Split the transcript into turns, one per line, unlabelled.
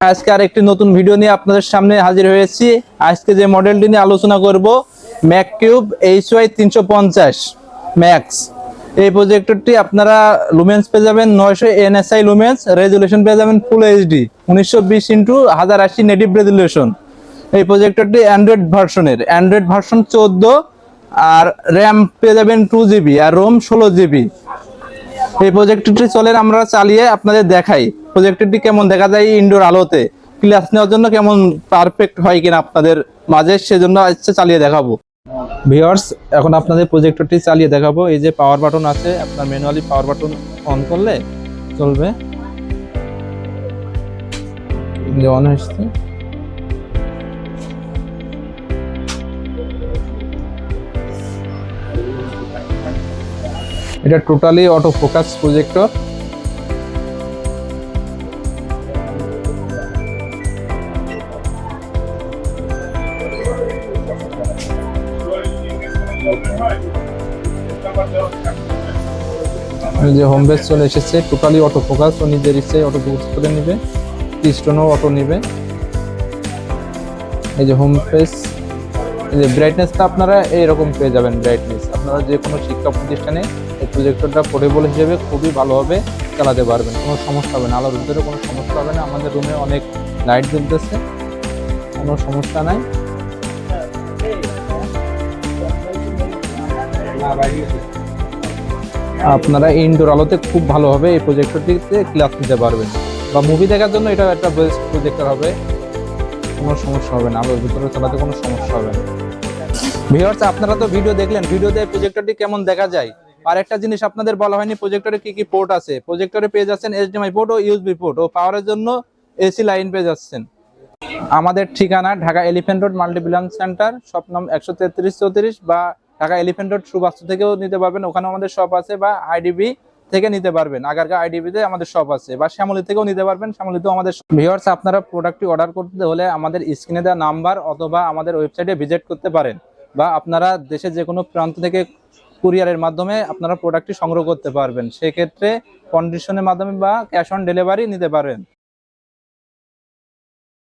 আজকে আর একটি নতুন ভিডিও নিয়ে আপনাদের সামনে হাজির হয়েছি। আজকে যে মডেলটি নিয়ে আলোচনা করব ম্যাক কিউব এইচ ওয়াই তিনশো পঞ্চাশ ম্যাক্স এই প্রজেক্টরটি আপনারা লুমেন্স পেয়ে যাবেন, নয়শো এনএসআই লুমেন্স রেজুলেশন পেয়ে যাবেন ফুল এইচডি উনিশশো বিশ ইন্টু হাজার আশি নেটিভ রেজুলেশন এই প্রজেক্টরটি অ্যান্ড্রয়েড ভার্সনের অ্যান্ড্রয়েড ভার্সন চোদ্দ, আর র্যাম পেয়ে যাবেন টু জিবি আর রোম ষোলো জিবি এই প্রজেক্টরটি চলেন, আমরা চালিয়ে আপনাদের দেখাই। প্রজেক্টরটি কেমন দেখা যায় ইনডোর আলোতে? ক্লাস নেওয়ার জন্য কেমন পারফেক্ট হয় কিনা আপনাদের মাঝে? সেজন্য আজকে চালিয়ে দেখাবো। ভিউয়ার্স এখন আপনাদের প্রজেক্টরটি চালিয়ে দেখাবো। এই যে পাওয়ার বাটন আছে, আপনার ম্যানুয়ালি পাওয়ার বাটন অন করলে চলবে। অন হচ্ছে এটা টোটালি অটো ফোকাস প্রজেক্টর যে হোম বেস চলে এসেছে টোটালি অটো ফোকাস ও নিজের ইচ্ছায় অটো ফোকাস করে নেবে পিস্টনও অটো নেবে। এই যে হোম পেজ এই যে ব্রাইটনেসটা আপনারা এইরকম পেয়ে যাবেন ব্রাইটনেস আপনারা যে কোনো শিক্ষা প্রতিষ্ঠানে প্রজেক্টরটা পোর্টেবল হিসেবে খুবই ভালোভাবে চালাতে পারবেন, কোনো সমস্যা হবে না। আলোর ভিতরে কোনো সমস্যা হবে না, আমাদের রুমে অনেক লাইট জ্বলতেছে, কোনো সমস্যা নাই। আপনারা ইনডোর আলোতে খুব ভালোভাবে এই প্রজেক্টরটিতে ক্লাস নিতে পারবেন। বা মুভি দেখার জন্য এটা একটা বেস্ট প্রজেক্টর হবে, কোনো সমস্যা হবে না, আলোর ভিতরে চালাতে কোনো সমস্যা হবে না। ভিউয়ার্স আপনারা তো ভিডিও দেখলেন ভিডিওতে প্রজেক্টরটি কেমন দেখা যায়? আর একটা জিনিস আপনাদের বলা হয়নি প্রজেক্টরে কি কি পোর্ট আছে? প্রজেক্টরে পেয়ে যাচ্ছেন এইচডিএমআই পোর্ট ও ইউএসবি পোর্ট ও পাওয়ারের জন্য এসি লাইন পেয়ে যাচ্ছেন। আমাদের ঠিকানা Dhaka elephant road Multiplan center shop নাম একশো তেত্রিশ চৌত্রিশ বা ঢাকা এলিফ্যান্ট রোড সুবাস্তু থেকেও নিতে পারবেন। ওখানে আমাদের শপ আছে বা আইডিবি থেকে নিতে পারবেন। আগারগা আইডিবিতে আমাদের শপ আছে বা শ্যামলী থেকেও নিতে পারবেন। শ্যামলীতেও আমাদের ভিউয়ার্স আপনারা প্রোডাক্টটি অর্ডার করতে হলে আমাদের স্ক্রিনে দেওয়া নাম্বার অথবা আমাদের ওয়েবসাইটে ভিজিট করতে পারেন বা আপনারা দেশের যে কোনো প্রান্ত থেকে কুরিয়ারের মাধ্যমে আপনারা প্রোডাক্টটি সংগ্রহ করতে পারবেন। সেক্ষেত্রে কন্ডিশনের মাধ্যমে বা ক্যাশ অন ডেলিভারি নিতে পারেন।